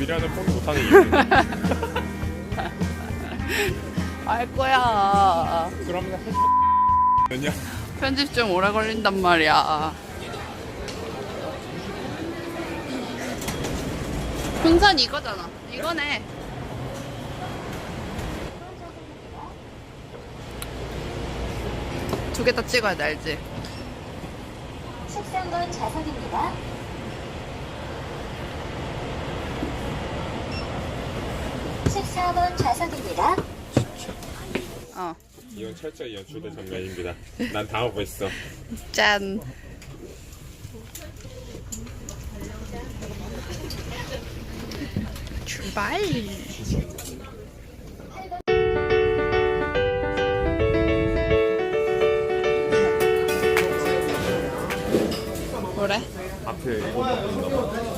미래하는 포기 못하는 이유. 알 거야. 그러면 할. 편집 좀 오래 걸린단 말이야. 풍선 이거잖아. 이거네. 두 개 다 찍어야 돼, 알지? 13번 좌석입니다. 십사 번 좌석입니다. 어. 이건 철저히 연출된 장면입니다. 난 당하고 있어. 짠. 출발. 그래? 앞에.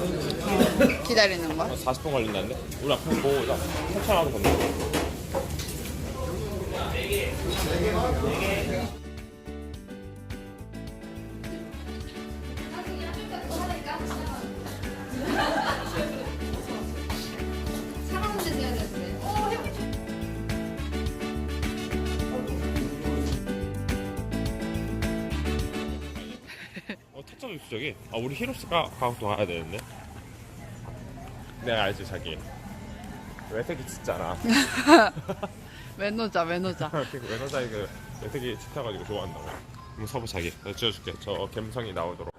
기다리는 거야? 40분 걸린다는데? 우리 앞에 보고. 천천히 건너. 어, 타점 있어 저기. 아 우리 히로스 가 가고 와야 되는데. 내가 알지 자기. 외색이 짙잖아. 외노자, 외노자. 그 외노자이 그 외색이 짙어가지고 좋아한다고. 그럼 서보 자기. 내가 찍어줄게. 저 감성이 나오도록.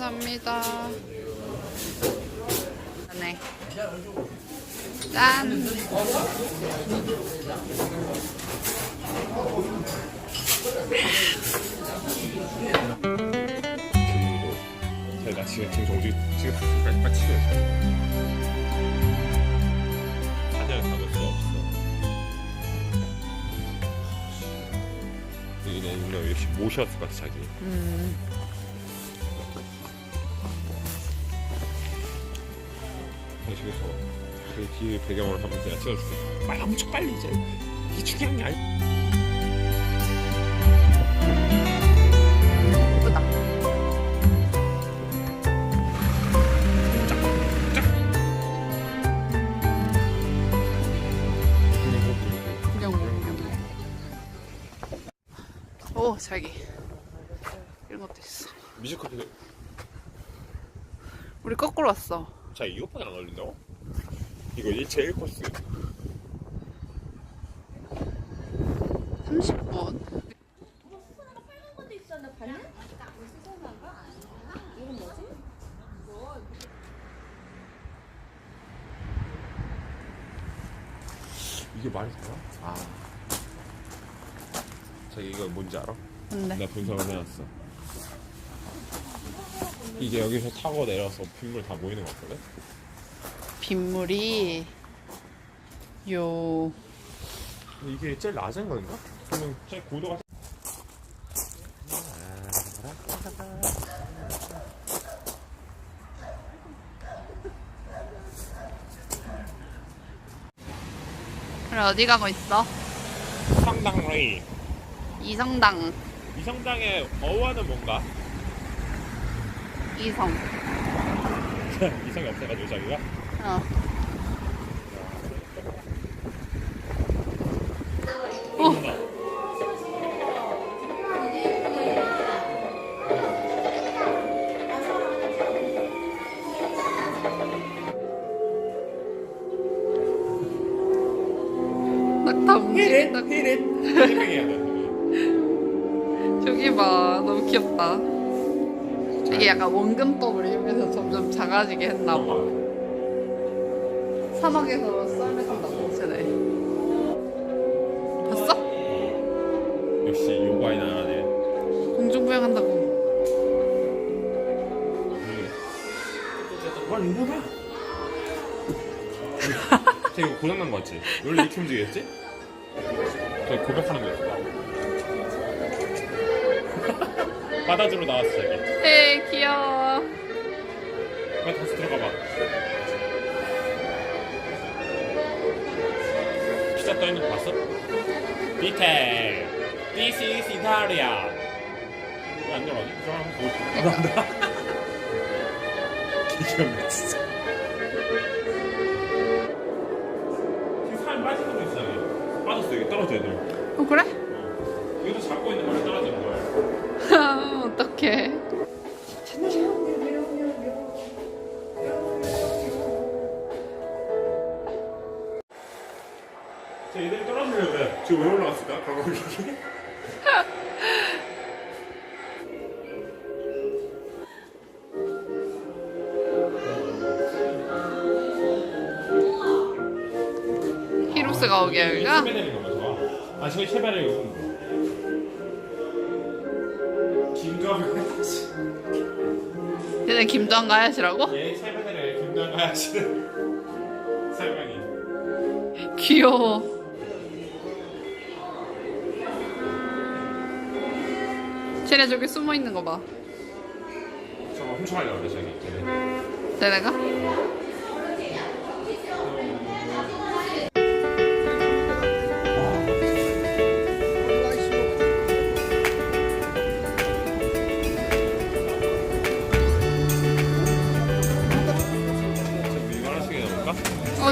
감사합니다. 네. 짠. 제가 지금 지금 정지 지금 빨리 치고 있어. 사진을 담을 수 없어. 분명 역시 것 같아 자기. 음. 대식에서 그 뒤에 배경으로 한번 제가 찍어줄게. 빨리 엄청 빨리 이제 이게 중요한 게 아니. 오, 자기. 이런 것도 있어. 뮤직커피 우리 거꾸로 왔어. 자 이것보다 안 걸린다고? 이거 일체 1코스 30분. 이게 말이 되나? 아 자기 이거 뭔지 알아? 근데 나 분석을 해놨어 이게 여기서 타고 내려서 빗물 다 모이는 거 같거든? 빗물이 요 근데 이게 제일 낮은 건가? 그러면 제일 고도가 그래 어디 가고 있어? 성당 레이 이성당 이 성당의 어원은 뭔가? 이성. 이성이 없어가지고 자기가 어. 어. 낙타 움직인다. 해야 돼 저기 봐, 너무 귀엽다. 이게 약간 원근법을 이용해서 점점 작아지게 했나 봐. 사막에서 썰매 탄다고 쟤네. 봤어? 역시 요가인 하나네 공중부양한다고. 와 이거 봐 쟤 이거 고장난 거 같지? 원래 이렇게 움직이겠지? 저 고백하는 거였어 바다주로 나왔어 자기 에 귀여워. 빨리 다시 들어가 봐. 피자 떠 있는 거 봤어? 디테일. This is Italia. 왜안 들어가지? 들어가면. 안 나온다. 기억나 진짜. 지금 사람 빠지는 거 있잖아. 빠졌어 여기 떨어져 애들. 어 그래? 어떡해 저 애들이 떨어지려고 그래. 지금 왜 올라갔을까? 과거기. 히로스가 오게 할까? 세배 내는 거봐 좋아. 아 저기 세배를 여기 오는 거. 얘네 김도한 가야시라고? 얘 세배를 김가비 해야지. 설명이. 귀여워 쟤네 저기 숨어 있는 거 봐 저거 훔쳐가려고 그래 저기. 걔네. 쟤네가?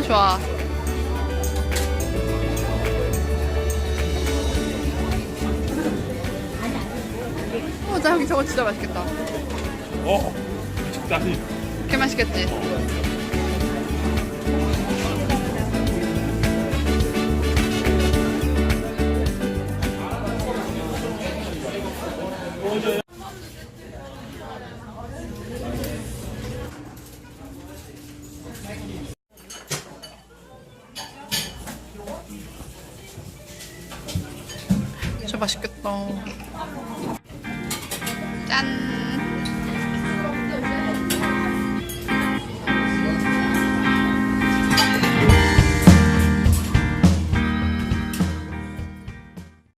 좋아 어 저기 저거 진짜 맛있겠다 어. 적당히. 개 맛있겠지? 맛있겠다. 짠